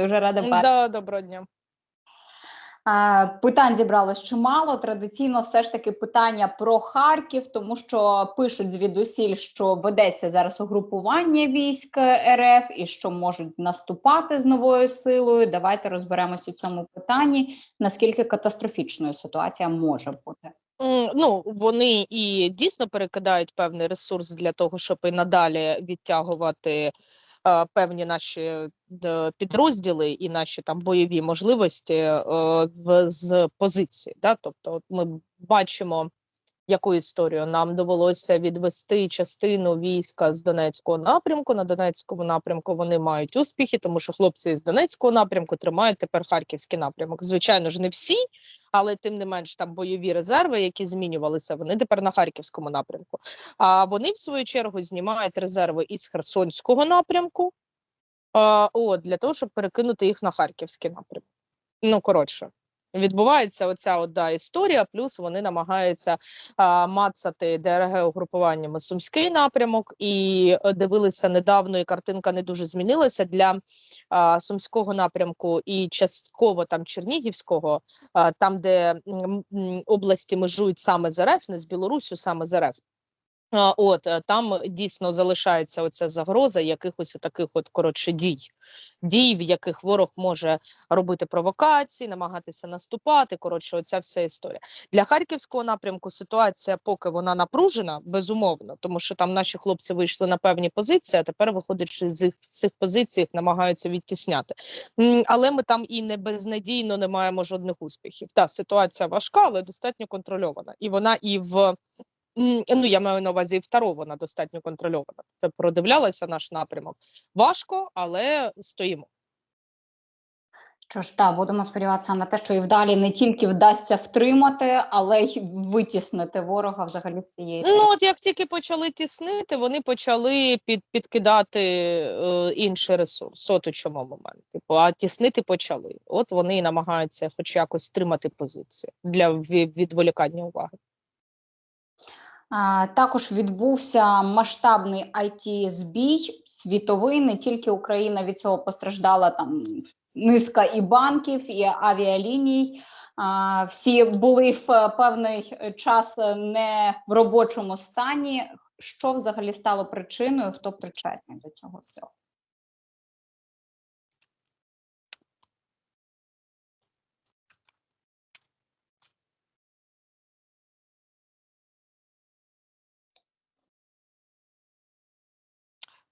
Дуже рада бачити. Да, доброго дня. Питань зібралось чимало. Традиційно, все ж таки, питання про Харків, тому що пишуть звідусіль, що ведеться зараз угрупування військ РФ і що можуть наступати з новою силою. Давайте розберемося у цьому питанні. Наскільки катастрофічною ситуація може бути? Ну вони і дійсно перекидають певний ресурс для того, щоб і надалі відтягувати певні наші підрозділи і наші там бойові можливості е, з позиції. Да? Тобто, ми бачимо яку історію нам довелося відвести частину війська з Донецького напрямку. На Донецькому напрямку вони мають успіхи, тому що хлопці з Донецького напрямку тримають тепер харківський напрямок. Звичайно ж, не всі, але тим не менш там бойові резерви, які змінювалися, вони тепер на харківському напрямку. А вони в свою чергу знімають резерви із Херсонського напрямку. О, для того, щоб перекинути їх на харківський напрямок. Ну коротше, Відбувається оця одна історія, плюс вони намагаються а, мацати ДРГ угрупуваннями Сумський напрямок, і е, дивилися недавно, і картинка не дуже змінилася для а, Сумського напрямку і частково там Чернігівського, а, там де м, області межують саме з РФ, не з Білорусю, саме з РФ. От е, там дійсно залишається оця загроза якихось таких от коротше дій, дій, в яких ворог може робити провокації, намагатися наступати. Коротше, оця вся історія для харківського напрямку. Ситуація поки вона напружена, безумовно, тому що там наші хлопці вийшли на певні позиції. а Тепер виходить, що з цих позицій намагаються відтісняти. Але ми там і не безнадійно не маємо жодних успіхів. Та ситуація важка, але достатньо контрольована, і вона і в Ну, я маю на увазі второго вона достатньо контрольована. Тобто продивлялася наш напрямок. Важко, але стоїмо. Що ж, так, будемо сподіватися на те, що і вдалі не тільки вдасться втримати, але й витіснити ворога взагалі цієї. Ну от як тільки почали тіснити, вони почали під, підкидати е, інший ресурс. От у чому момент. Типу, а тіснити почали. От вони і намагаються, хоч якось стримати позиції для відволікання уваги. Також відбувся масштабний it збій світовий. Не тільки Україна від цього постраждала там низка і банків, і авіаліній. Всі були в певний час не в робочому стані. Що взагалі стало причиною? Хто причетний до цього всього?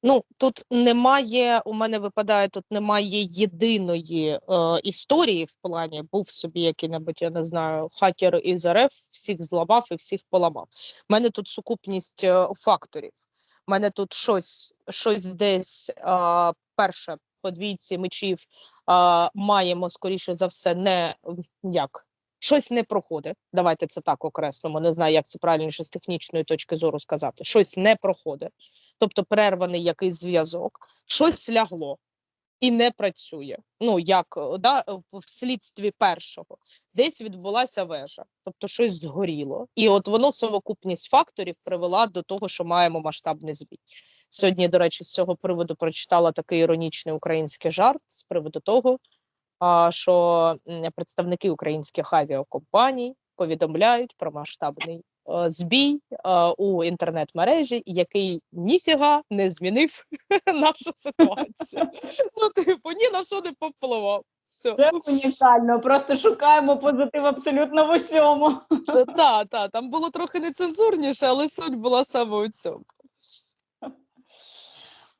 Ну тут немає. У мене випадає тут немає єдиної е, історії в плані. Був собі який-небудь, я не знаю, хакер із РФ, всіх зламав і всіх поламав. У мене тут сукупність е, факторів. У мене тут щось щось десь е, перше по двійці мечів е, маємо скоріше за все, не як щось не проходить. Давайте це так окреслимо. Не знаю, як це правильніше з технічної точки зору сказати. Щось не проходить, тобто перерваний якийсь зв'язок, щось лягло. І не працює. Ну як да, в слідстві першого десь відбулася вежа, тобто щось згоріло, і от воно совокупність факторів привела до того, що маємо масштабний збій. Сьогодні, до речі, з цього приводу прочитала такий іронічний український жарт з приводу того, що представники українських авіакомпаній повідомляють про масштабний е, збій е, у інтернет-мережі, який ніфіга не змінив нашу ситуацію. Ну, типу, ні на що не повпливав. Все. Це унікально, просто шукаємо позитив абсолютно в усьому. Так, так, там було трохи нецензурніше, але суть була саме у цьому.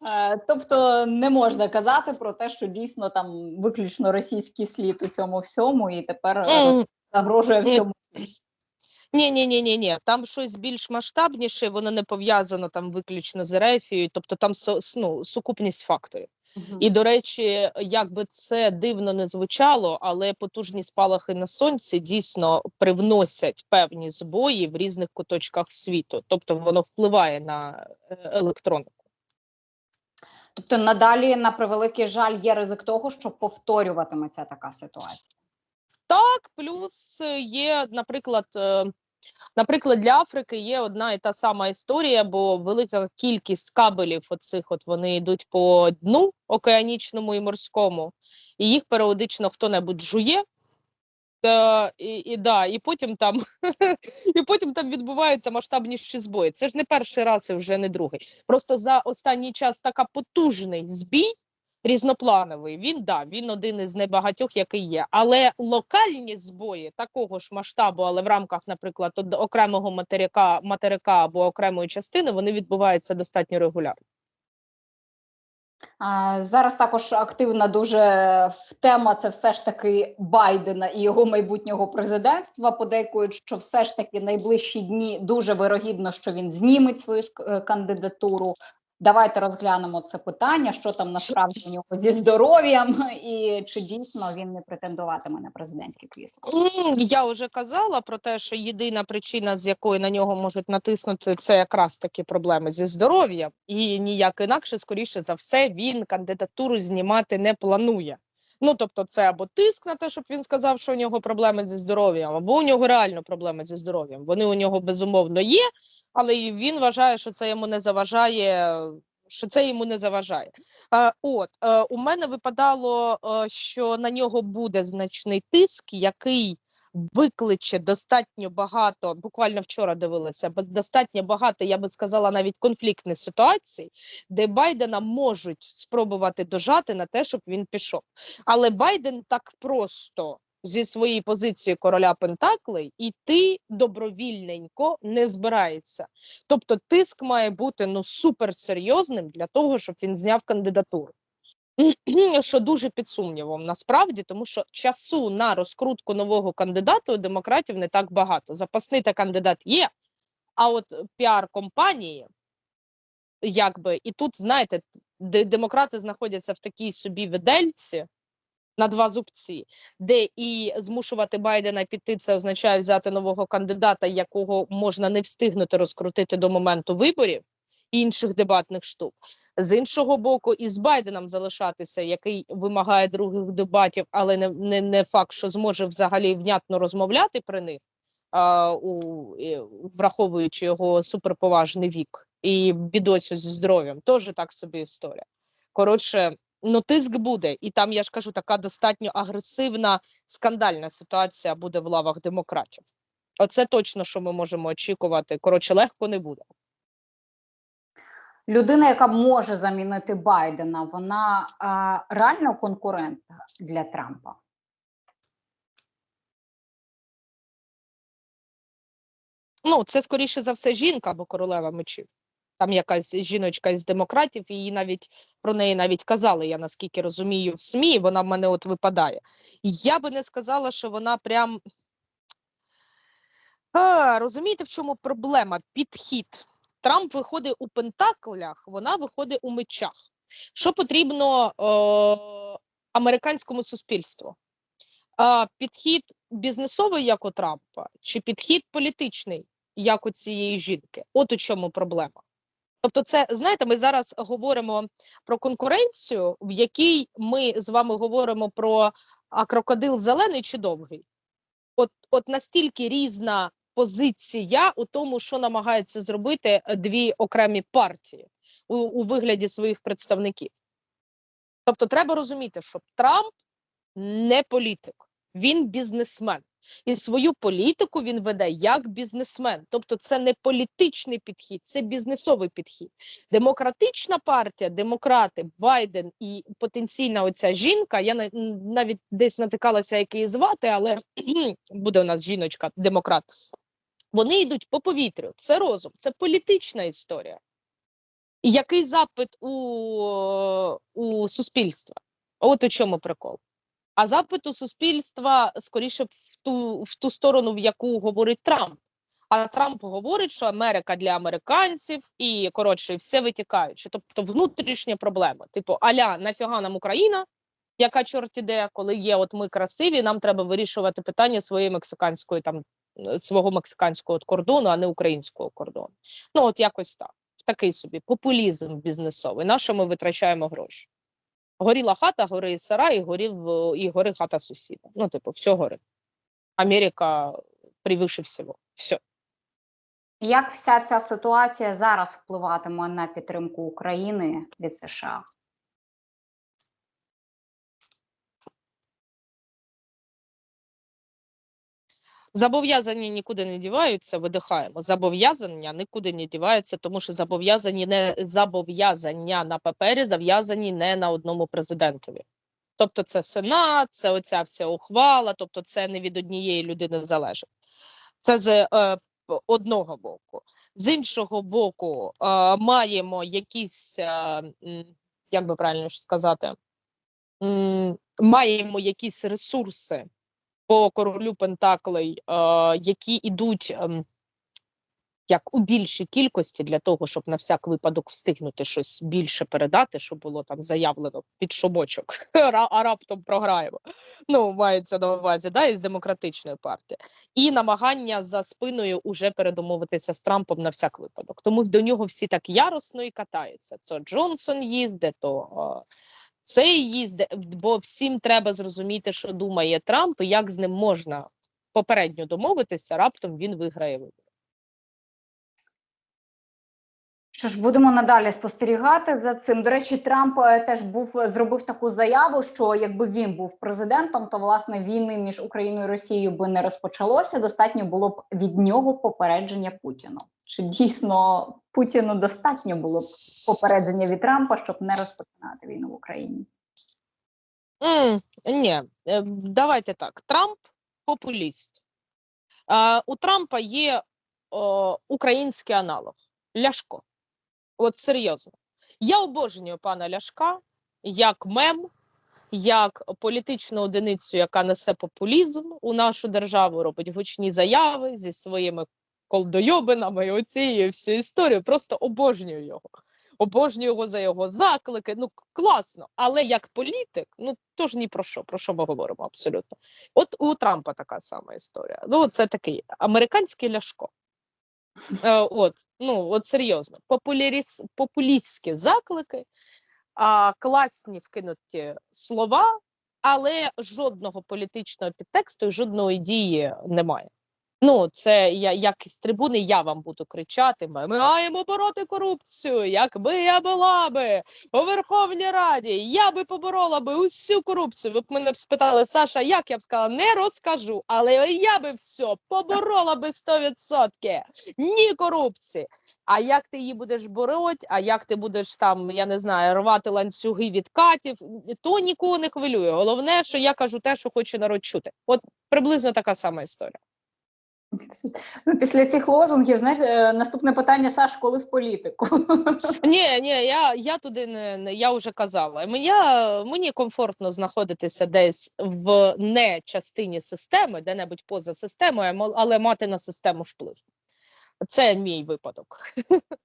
Е, тобто не можна казати про те, що дійсно там виключно російський слід у цьому всьому, і тепер mm. загрожує всьому. Ні, ні, ні, ні, ні. Там щось більш масштабніше, воно не пов'язано там виключно з Ерефією, тобто там ну, сукупність факторів. Uh І до речі, як би це дивно не звучало, але потужні спалахи на сонці дійсно привносять певні збої в різних куточках світу, тобто воно впливає на е, електронику. Тобто, надалі, на превеликий жаль, є ризик того, що повторюватиметься така ситуація. Так, плюс є, наприклад, е, Наприклад, для Африки є одна і та сама історія, бо велика кількість кабелів, оцих от вони йдуть по дну океанічному і морському, і їх періодично хто-небудь жує. Е, і, і, да, і потім там і потім там відбуваються масштабніші збої. Це ж не перший раз і вже не другий. Просто за останній час така потужний збій різноплановий. Він да, він один із небагатьох, який є. Але локальні збої такого ж масштабу, але в рамках, наприклад, окремого материка, материка або окремої частини, вони відбуваються достатньо регулярно. Зараз також активна дуже тема це все ж таки Байдена і його майбутнього президентства. Подейкують, що все ж таки найближчі дні дуже вирогідно, що він зніметь свою е, кандидатуру. Давайте розглянемо це питання, що там насправді у нього зі здоров'ям, і чи дійсно він не претендуватиме на президентське крісло. Я вже казала про те, що єдина причина, з якої на нього можуть натиснути, це якраз такі проблеми зі здоров'ям, і ніяк інакше, скоріше за все, він кандидатуру знімати не планує. Ну тобто, це або тиск на те, щоб він сказав, що у нього проблеми зі здоров'ям, або у нього реально проблеми зі здоров'ям. Вони у нього безумовно є, але він вважає, що це йому не заважає. Що це йому не заважає. А, от е, у мене випадало, е, що на нього буде значний тиск, який викличе достатньо багато. Буквально вчора дивилася, достатньо багато, я би сказала, навіть конфліктних ситуацій, де Байдена можуть спробувати дожати на те, щоб він пішов. Але Байден так просто зі своєї позиції короля Пентаклей іти добровільненько не збирається. Тобто тиск має бути ну суперсерйозним для того, щоб він зняв кандидатуру. Що дуже під сумнівом насправді, тому що часу на розкрутку нового кандидата у демократів не так багато. Запасний та кандидат є, а от піар-компанії, якби, і тут, знаєте, де демократи знаходяться в такій собі видельці на два зубці, де і змушувати Байдена піти, це означає взяти нового кандидата, якого можна не встигнути розкрутити до моменту виборів інших дебатних штук. З іншого боку, і з Байденом залишатися, який вимагає других дебатів, але не, не, не факт, що зможе взагалі внятно розмовляти при них, а, у, враховуючи його суперповажний вік і бідосю зі здоров'ям, теж так собі історія. Коротше, ну тиск буде, і там я ж кажу, така достатньо агресивна скандальна ситуація буде в лавах демократів. Оце точно, що ми можемо очікувати. Коротше, легко не буде. Людина, яка може замінити Байдена, вона а, реально конкурент для Трампа. Ну, це скоріше за все жінка або королева мечів. Там якась жіночка із демократів, її навіть про неї навіть казали, я наскільки розумію, в СМІ, вона в мене от випадає. Я би не сказала, що вона прям. А, розумієте, в чому проблема? Підхід. Трамп виходить у пентаклях, вона виходить у мечах. Що потрібно е, американському суспільству? Е, підхід бізнесовий, як у Трампа, чи підхід політичний, як у цієї жінки? От у чому проблема. Тобто, це знаєте, ми зараз говоримо про конкуренцію, в якій ми з вами говоримо про а крокодил зелений чи довгий. От, от настільки різна позиція у тому, що намагаються зробити е, дві окремі партії у, у вигляді своїх представників. Тобто, треба розуміти, що Трамп не політик, він бізнесмен. І свою політику він веде як бізнесмен. Тобто, це не політичний підхід, це бізнесовий підхід. Демократична партія, демократи, Байден і потенційна оця жінка. Я навіть десь натикалася, як її звати, але буде у нас жіночка, демократ. Вони йдуть по повітрю. Це розум, це політична історія. Який запит у, у суспільства? От у чому прикол. А запит у суспільства скоріше в ту, в ту сторону, в яку говорить Трамп. А Трамп говорить, що Америка для американців і коротше, все витікаючи. Тобто внутрішня проблема. Типу, аля нафіга нам Україна, яка чорт іде, коли є, от ми красиві, нам треба вирішувати питання своєї мексиканської там свого мексиканського кордону, а не українського кордону. Ну от якось так. Такий собі популізм бізнесовий. На що ми витрачаємо гроші? Горіла хата, гори і сарай, і горів е, і гори хата сусіда. Ну, типу, все горить. Америка превыше всього. Все. Як вся ця ситуація зараз впливатиме на підтримку України від США? Зобов'язання нікуди не діваються, видихаємо. Зобов'язання нікуди не діваються, тому що зобов'язані не зобов'язання на папері зав'язані не на одному президентові. Тобто, це Сенат, це оця вся ухвала, тобто це не від однієї людини залежить. Це з е, одного боку. З іншого боку, е, маємо якісь, е, як би правильно сказати, м, маємо якісь ресурси по королю Пентаклей, е, які йдуть ем, як у більшій кількості для того, щоб на всяк випадок встигнути щось більше передати, щоб було там заявлено під шобочок, а раптом програємо. Ну, мається на увазі, да, із демократичної партії, і намагання за спиною уже передомовитися з Трампом на всяк випадок. Тому до нього всі так яростно і катаються. То Джонсон їздить, то. Е, цей їздить, бо всім треба зрозуміти, що думає Трамп, і як з ним можна попередньо домовитися, раптом він виграє вибори. Що ж, будемо надалі спостерігати за цим. До речі, Трамп е, теж був зробив таку заяву, що якби він був президентом, то власне війни між Україною і Росією би не розпочалося. Достатньо було б від нього попередження Путіну. Чи дійсно Путіну достатньо було б попередження від Трампа, щоб не розпочинати війну в Україні? М, ні, е, давайте так. Трамп популіст. Е, у Трампа є о, український аналог Ляшко. От серйозно. Я обожнюю пана Ляшка як мем, як політичну одиницю, яка несе популізм у нашу державу, робить гучні заяви зі своїми колдойобинами і оцією всю історію. Просто обожнюю його. Обожнюю його за його заклики. Ну класно. Але як політик, ну то ж ні про що, про що ми говоримо абсолютно. От у Трампа така сама історія. Ну, це такий американський ляшко. Е, от, ну от серйозно, популяріс, популістські заклики, а, класні вкинуті слова, але жодного політичного підтексту, жодної дії немає. Ну, це я як із трибуни я вам буду кричати: ми маємо бороти корупцію. Якби я була би у Верховній Раді, я би поборола би усю корупцію. Ви б мене спитали, Саша, як я б сказала, не розкажу, але я би все поборола би 100%. Ні корупції. А як ти її будеш бороть, а як ти будеш там, я не знаю, рвати ланцюги від катів, то нікого не хвилює. Головне, що я кажу те, що хоче народ чути. От приблизно така сама історія. Ну, після цих лозунгів, знаєте, наступне питання Саш, коли в політику? Ні, ні, я, я туди не, я вже казала. Мені, мені комфортно знаходитися десь в не частині системи, де-небудь поза системою, мо- але мати на систему вплив. Це мій випадок.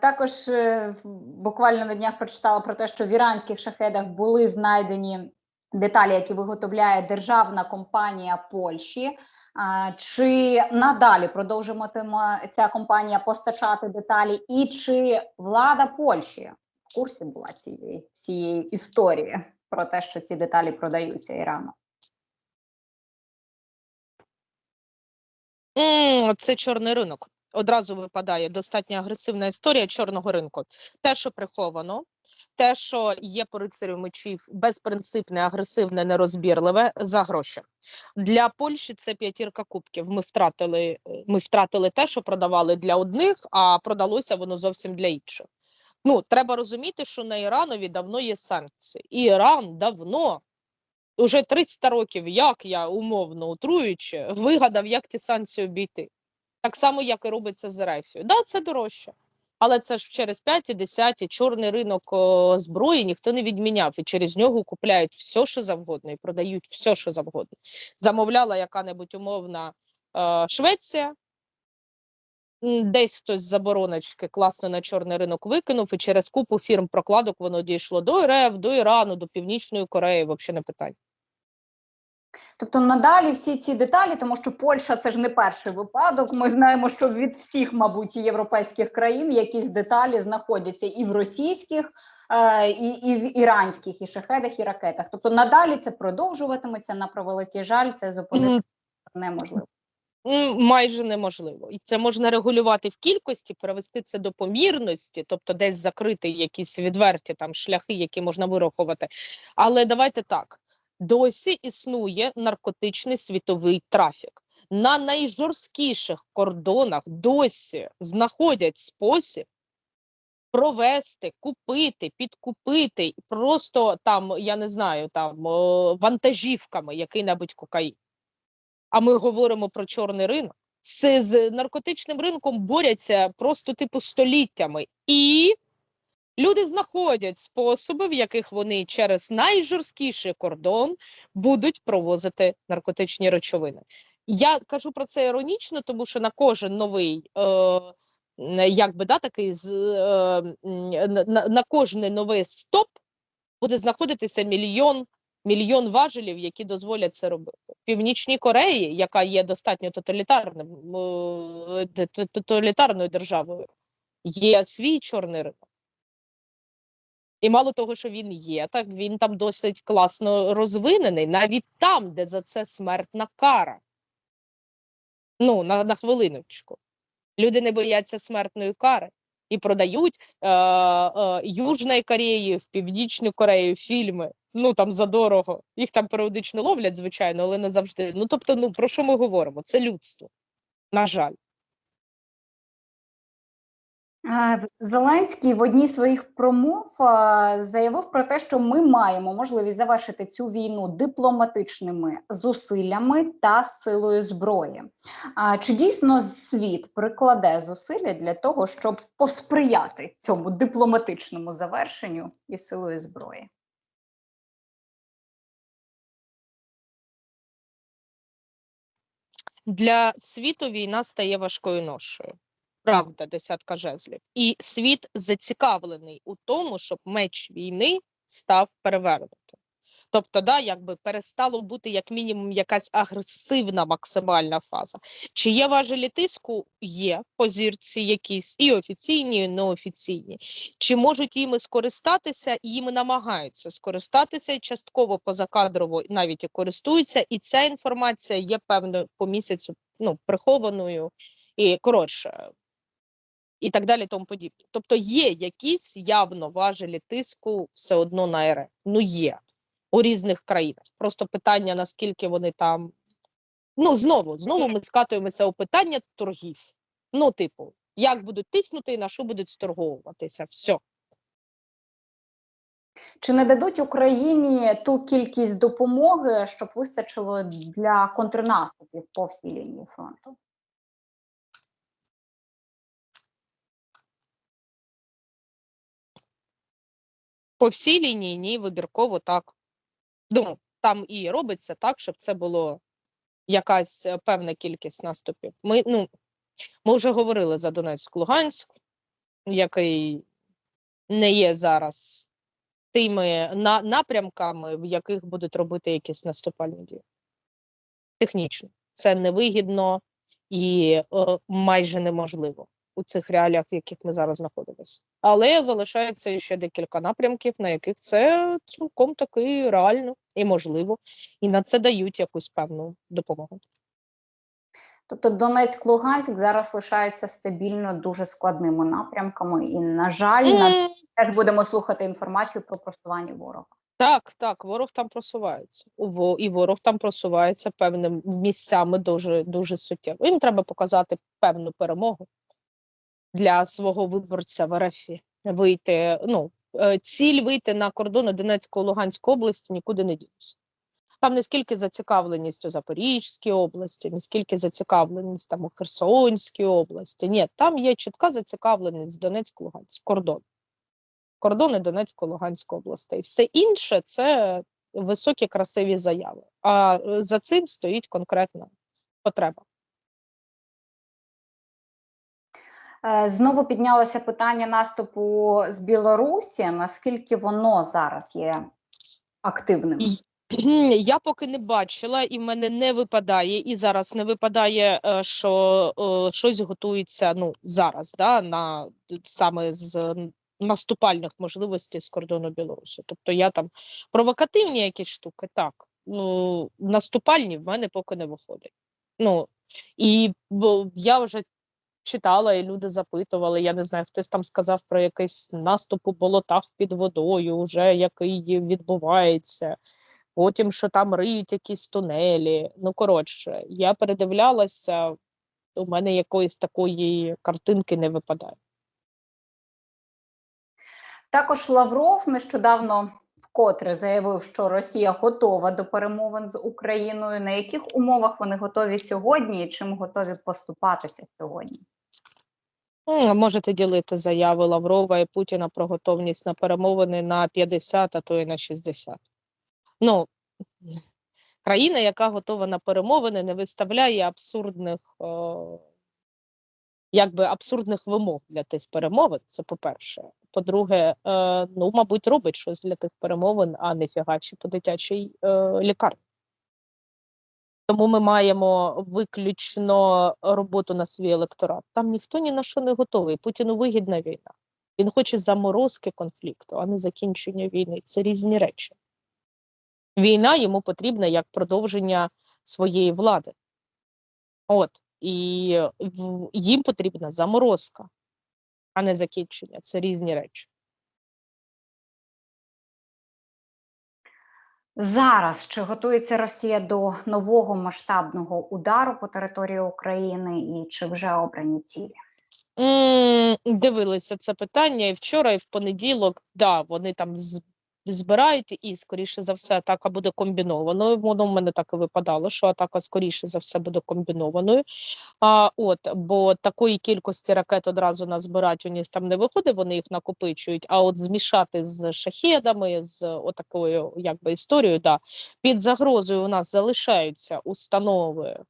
Також е, в- буквально на днях прочитала про те, що в іранських шахедах були знайдені деталі, які виготовляє державна компанія Польщі. Чи надалі продовжуватиме ця компанія постачати деталі, і чи влада Польщі в курсі була цієї всієї історії про те, що ці деталі продаються Ірану? Це чорний ринок. Одразу випадає достатньо агресивна історія чорного ринку. Те, що приховано, те, що є по рицарю мечів, безпринципне, агресивне, нерозбірливе за гроші. Для Польщі це п'ятірка кубків. Ми втратили, ми втратили те, що продавали для одних, а продалося воно зовсім для інших. Ну, треба розуміти, що на Іранові давно є санкції. І Іран давно, уже 300 років, як я умовно утруючи, вигадав, як ті санкції обійти. Так само, як і робиться з Ерефією. Да, це дорожче. Але це ж через 5 і 10 чорний ринок о, зброї ніхто не відміняв, і через нього купляють все, що завгодно, і продають все, що завгодно. Замовляла яка-небудь умовна е, Швеція, десь хтось з забороночки класно на чорний ринок викинув, і через купу фірм прокладок воно дійшло до РФ, до Ірану, до Північної Кореї, взагалі не питання. Тобто надалі всі ці деталі, тому що Польща це ж не перший випадок. Ми знаємо, що від всіх, мабуть, європейських країн якісь деталі знаходяться і в російських, е, і, і в іранських, і шахедах, і ракетах. Тобто надалі це продовжуватиметься на превеликий жаль, це зупинити неможливо. Майже неможливо. І це можна регулювати в кількості, перевести це до помірності, тобто десь закрити якісь відверті там шляхи, які можна вирахувати. Але давайте так: досі існує наркотичний світовий трафік. На найжорсткіших кордонах досі знаходять спосіб провести, купити, підкупити, просто там, я не знаю, там вантажівками який-небудь кокаїн. А ми говоримо про чорний ринок. З, з наркотичним ринком борються просто типу століттями, і люди знаходять способи, в яких вони через найжорсткіший кордон будуть провозити наркотичні речовини. Я кажу про це іронічно, тому що на кожен новий, е, н- якби да, такий з е, на, на- кожний новий стоп буде знаходитися мільйон мільйон важелів, які дозволять це робити. В Північній Кореї, яка є достатньо тоталітарним е, тоталітарною державою, є свій чорний ринок. І мало того, що він є, так він там досить класно розвинений, навіть там, де за це смертна кара. Ну, на, на хвилиночку. Люди не бояться смертної кари і продають е, е, Южної Кореї, в Північну Корею фільми. Ну там задорого. Їх там періодично ловлять, звичайно, але не завжди. Ну тобто, ну про що ми говоримо? Це людство. На жаль. Зеленський в одній своїх промов заявив про те, що ми маємо можливість завершити цю війну дипломатичними зусиллями та силою зброї. Чи дійсно світ прикладе зусилля для того, щоб посприяти цьому дипломатичному завершенню і силою зброї? Для світу війна стає важкою ношею. Правда, десятка жезлів. І світ зацікавлений у тому, щоб меч війни став перевернутим. Тобто, да, якби перестало бути як мінімум якась агресивна максимальна фаза. Чи є важелі тиску? Є по зірці якісь і офіційні, і неофіційні. Чи можуть їми скористатися? Їми намагаються скористатися частково позакадрово навіть і користуються, і ця інформація є певно по місяцю ну, прихованою і коротше. І так далі, тому подібне. Тобто є якісь явно важелі тиску все одно на РФ. Ну є у різних країнах. Просто питання, наскільки вони там. Ну, знову, знову ми скатуємося у питання торгів. Ну, типу, як будуть тиснути і на що будуть сторговуватися. Все. Чи не дадуть Україні ту кількість допомоги, щоб вистачило для контрнаступів по всій лінії фронту? По всій лінії ні, вибірково так. Ну, там і робиться так, щоб це було якась е, певна кількість наступів. Ми, ну, ми вже говорили за Донецьк Луганськ, який не є зараз тими на, напрямками, в яких будуть робити якісь наступальні дії. Технічно. Це невигідно і е, майже неможливо у цих реаліях, в яких ми зараз знаходимося. Але залишається ще декілька напрямків, на яких це цілком таки реально і можливо, і на це дають якусь певну допомогу. Тобто Донецьк, Луганськ зараз лишаються стабільно дуже складними напрямками, і на жаль, на теж будемо слухати інформацію про просування ворога. Так, так, ворог там просувається. І ворог там просувається певними місцями дуже дуже суттєво. Їм треба показати певну перемогу для свого виборця в РФ. Вийти, ну, е, ціль вийти на кордони Донецької Луганської області нікуди не ділося. Там не скільки зацікавленість у Запорізькій області, не скільки зацікавленість там у Херсонській області. Ні, там є чітка зацікавленість Донецьк, Луганськ, кордон. Кордони Донецької, Луганської областей. Все інше це високі красиві заяви. А е, за цим стоїть конкретна потреба. Знову піднялося питання наступу з Білорусі. Наскільки воно зараз є активним? Я поки не бачила, і в мене не випадає, і зараз не випадає, е, що е, щось готується ну, зараз, да, на саме з наступальних можливостей з кордону Білорусі. Тобто я там провокативні якісь штуки, так. Ну, наступальні в мене поки не виходить. Ну і бо я вже читала, і люди запитували. Я не знаю, хтось там сказав про якийсь наступ у болотах під водою, уже який відбувається. Потім, що там риють якісь тунелі. Ну, коротше, я передивлялася, у мене якоїсь такої картинки не випадає. Також Лавров нещодавно вкотре заявив, що Росія готова до перемовин з Україною. На яких умовах вони готові сьогодні і чим готові поступатися сьогодні? Можете ділити заяви Лаврова і Путіна про готовність на перемовини на 50, а то і на 60. Ну, країна, яка готова на перемовини, не виставляє абсурдних, е, якби абсурдних вимог для тих перемовин. Це по-перше. По-друге, е, ну, мабуть, робить щось для тих перемовин, а не фігачі по дитячій е, лікарні. Тому ми маємо виключно роботу на свій електорат. Там ніхто ні на що не готовий. Путіну вигідна війна. Він хоче заморозки конфлікту, а не закінчення війни. Це різні речі. Війна йому потрібна як продовження своєї влади. От і їм потрібна заморозка, а не закінчення. Це різні речі. Зараз чи готується Росія до нового масштабного удару по території України і чи вже обрані цілі? Дивилися це питання і вчора, і в понеділок. Да, вони там збирають, і скоріше за все, атака буде комбінованою. Воно в мене так і випадало, що атака скоріше за все буде комбінованою. А, от, бо такої кількості ракет одразу назбирати у них там не виходить, вони їх накопичують. А от змішати з шахедами, з отакою якби історією, да, під загрозою у нас залишаються установи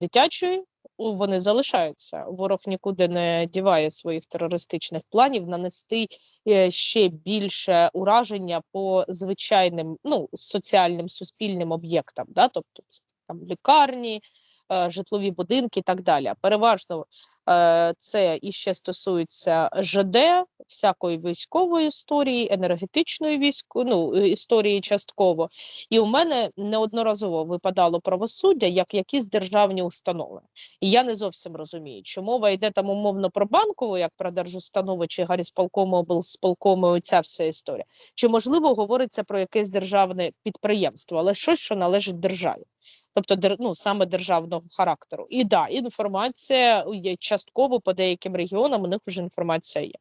дитячої вони залишаються. Ворог нікуди не діває своїх терористичних планів нанести е, ще більше ураження по звичайним ну, соціальним суспільним об'єктам, да? тобто там лікарні, е, житлові будинки і так далі. Переважно це іще стосується ЖД, всякої військової історії, енергетичної військо, ну, е, історії частково. І у мене неодноразово випадало правосуддя як якісь державні установи. І я не зовсім розумію, чи мова йде там умовно про банкову, як про держустанови, чи гарісполкому, облсполкому, оця вся історія. Чи можливо говориться про якесь державне підприємство, але щось, що належить державі, тобто ну, саме державного характеру. І да, інформація є частково по деяким регіонам. У них вже інформація є.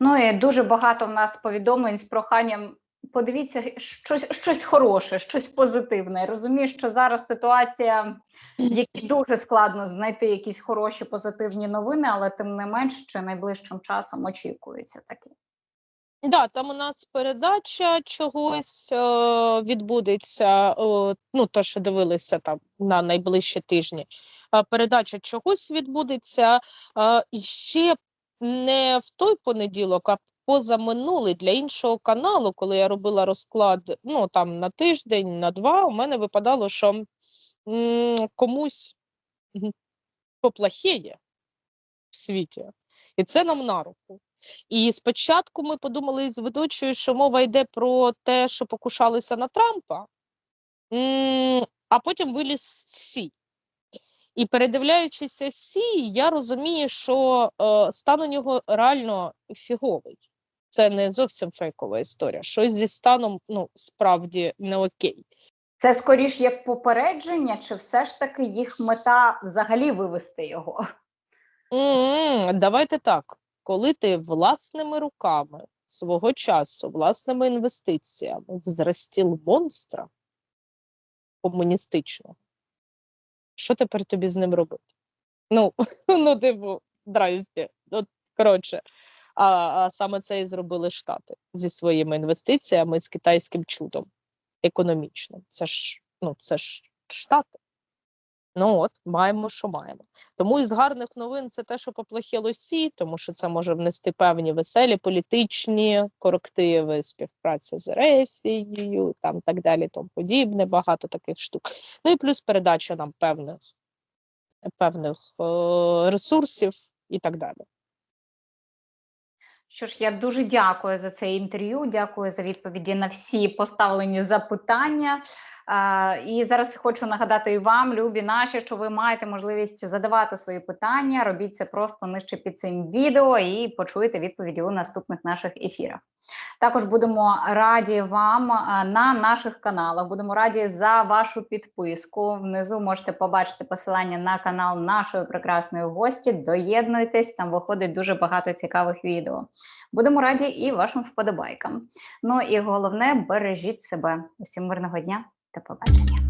Ну і дуже багато в нас повідомлень з проханням. Подивіться щось, щось хороше, щось позитивне. Розумію, що зараз ситуація, які дуже складно знайти якісь хороші позитивні новини, але тим не менш, ще найближчим часом очікується таке. Да, там у нас передача чогось е, відбудеться. Е, ну, то, що дивилися там на найближчі тижні. Е, передача чогось відбудеться. Е, ще не в той понеділок, а позаминулий для іншого каналу, коли я робила розклад ну, там на тиждень, на два, у мене випадало, що м, комусь поплахіє в світі. І це нам на руку. І спочатку ми подумали з ведучою, що мова йде про те, що покушалися на Трампа, а потім виліз Сі. І передивляючися Сі, я розумію, що е, стан у нього реально фіговий. Це не зовсім фейкова історія. Щось зі станом ну, справді не окей. Це скоріш як попередження, чи все ж таки їх мета взагалі вивести його? М, Давайте так. Коли ти власними руками свого часу, власними інвестиціями взростіл монстра комуністичного, що тепер тобі з ним робити? Ну, ну типу, здрасте. От, коротше, а, а саме це і зробили Штати зі своїми інвестиціями з китайським чудом економічним. Це ж, ну, це ж Штати. Ну от, маємо, що маємо. Тому із гарних новин це те, що поплохіло Сі, тому що це може внести певні веселі політичні корективи, співпраця з Ерефією, там так далі, тому подібне, багато таких штук. Ну і плюс передача нам певних, певних е, ресурсів і так далі. Що ж, я дуже дякую за це інтерв'ю. Дякую за відповіді на всі поставлені запитання. І зараз хочу нагадати і вам, любі наші, що ви маєте можливість задавати свої питання. Робіть це просто нижче під цим відео і почуєте відповіді у наступних наших ефірах. Також будемо раді вам е, на наших каналах. Будемо раді за вашу підписку. Внизу можете побачити посилання на канал нашої прекрасної гості. Доєднуйтесь, там виходить дуже багато цікавих відео. Будемо раді і вашим вподобайкам. Ну і головне, бережіть себе. Усім мирного дня. До побачення.